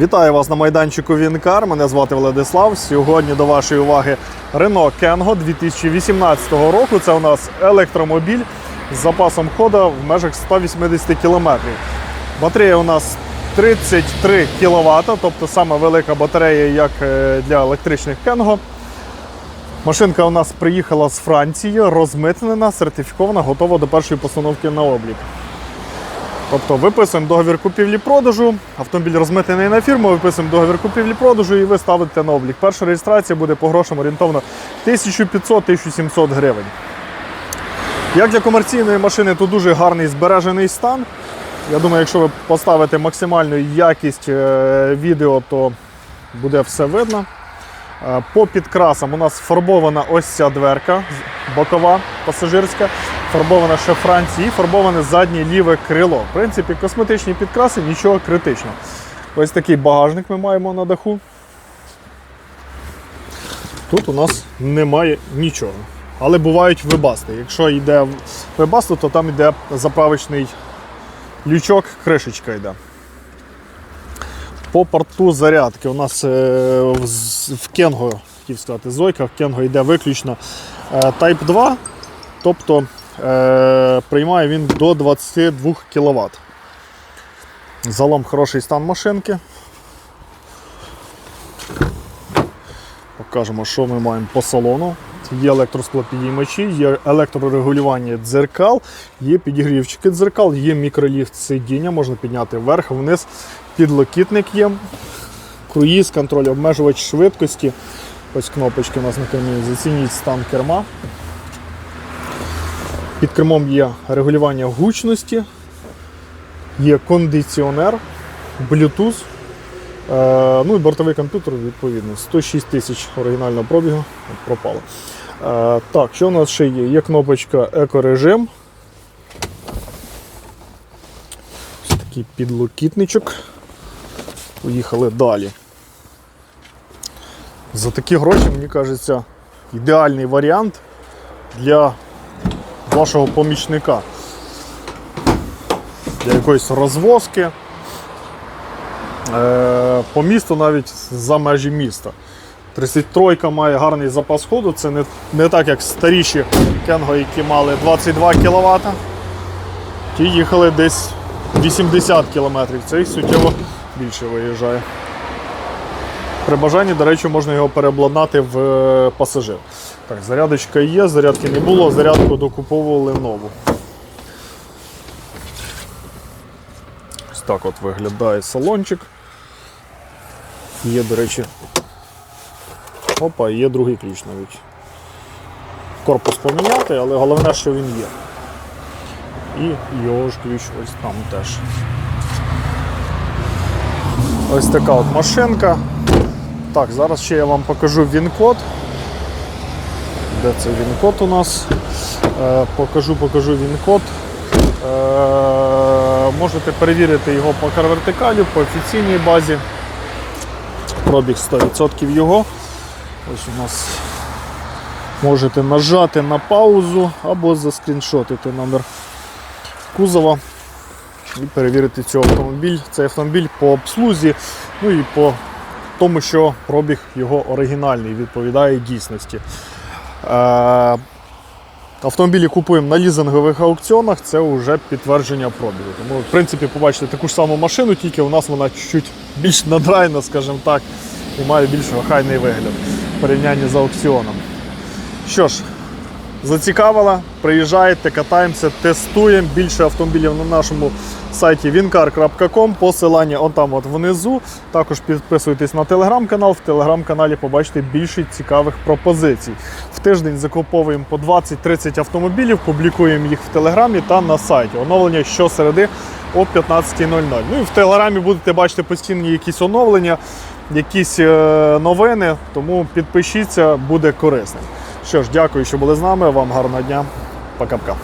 Вітаю вас на майданчику Вінкар. Мене звати Владислав. Сьогодні до вашої уваги Renault Kengo 2018 року. Це у нас електромобіль з запасом хода в межах 180 км. Батарея у нас 33 кВт, тобто сама велика батарея, як е, для електричних Kengo. Машинка у нас приїхала з Франції, розмитнена, сертифікована, готова до першої постановки на облік. Тобто виписуємо договір купівлі-продажу, автомобіль розмитнений на фірму, виписуємо договір купівлі-продажу і ви ставите на облік. Перша реєстрація буде по грошам орієнтовно 1500-1700 гривень. Як для комерційної машини, то дуже гарний збережений стан. Я думаю, якщо ви поставите максимальну якість е, відео, то буде все видно. Е, По підкрасам у нас фарбована ось ця дверка бокова пасажирська, фарбована ще Франції, і фарбоване заднє ліве крило. В принципі, косметичні підкраси, нічого критичного. Ось такий багажник ми маємо на даху. Тут у нас немає нічого. Але бувають вибасти. Якщо йде вибасти, то там йде заправочний лючок, кришечка йде. По порту зарядки у нас е, в, Кенго, хотів сказати, Зойка, в Кенго йде виключно е, Type 2, тобто приймає він до 22 кВт. Залом хороший стан машинки. Покажемо, що ми маємо по салону. Є електросклопідіймачі, є електрорегулювання дзеркал, є підігрівчики дзеркал, є мікроліфт сидіння, можна підняти вверх, вниз, підлокітник є, круїз, контроль, обмежувач швидкості. Ось кнопочки у нас на кермі. Зацініть стан керма. Під кермом є регулювання гучності, є кондиціонер, Bluetooth. Е, ну і бортовий комп'ютер, відповідно, 106 тисяч оригінального пробігу пропало. Е, так, що у нас ще є? Є кнопочка екорежим. Ось такий підлокітничок. Поїхали далі. За такі гроші, мені кажеться, ідеальний варіант для вашого помічника. Для якоїсь розвозки. Е, по місту навіть за межі міста. 33 має гарний запас ходу, це не, не так, як старіші Кенго, які мали 22 кВт. Ті їхали десь 80 км, цей суттєво більше виїжджає. При бажанні, до речі, можна його переобладнати в е, пасажир. Так, зарядочка є, зарядки не було, зарядку докуповували нову. Ось так от виглядає салончик. Є, до речі, опа, є другий ключ навіть. Корпус поміняти, але головне, що він є. І його ж ключ ось там теж. Ось така от машинка. Так, зараз ще я вам покажу він-код. Де це він-код у нас? Е, покажу, покажу він-код. Е, можете перевірити його по карвертикалю, по офіційній базі. Пробіг 100% його. Ось у нас можете нажати на паузу або заскріншотити номер кузова і перевірити цей автомобіль. Цей автомобіль по обслузі, ну і по тому, що пробіг його оригінальний, відповідає дійсності. Е, Автомобілі купуємо на лізингових аукціонах, це вже підтвердження пробігу. Тому, в принципі, побачите таку ж саму машину, тільки у нас вона чуть більш надрайна, скажімо так, і має більш вахайний вигляд в порівнянні з аукціоном. Що ж, зацікавила, приїжджайте, катаємося, тестуємо більше автомобілів на нашому сайті wincar.com, посилання отам от внизу. Також підписуйтесь на телеграм-канал. В телеграм-каналі побачите більше цікавих пропозицій. В тиждень закуповуємо по 20-30 автомобілів, публікуємо їх в телеграмі та на сайті. Оновлення щосереди о 15.00. Ну і в телеграмі будете бачити постійні якісь оновлення, якісь е, новини, тому підпишіться, буде корисним. Що ж, дякую, що були з нами. Вам гарного дня. Пока-пока.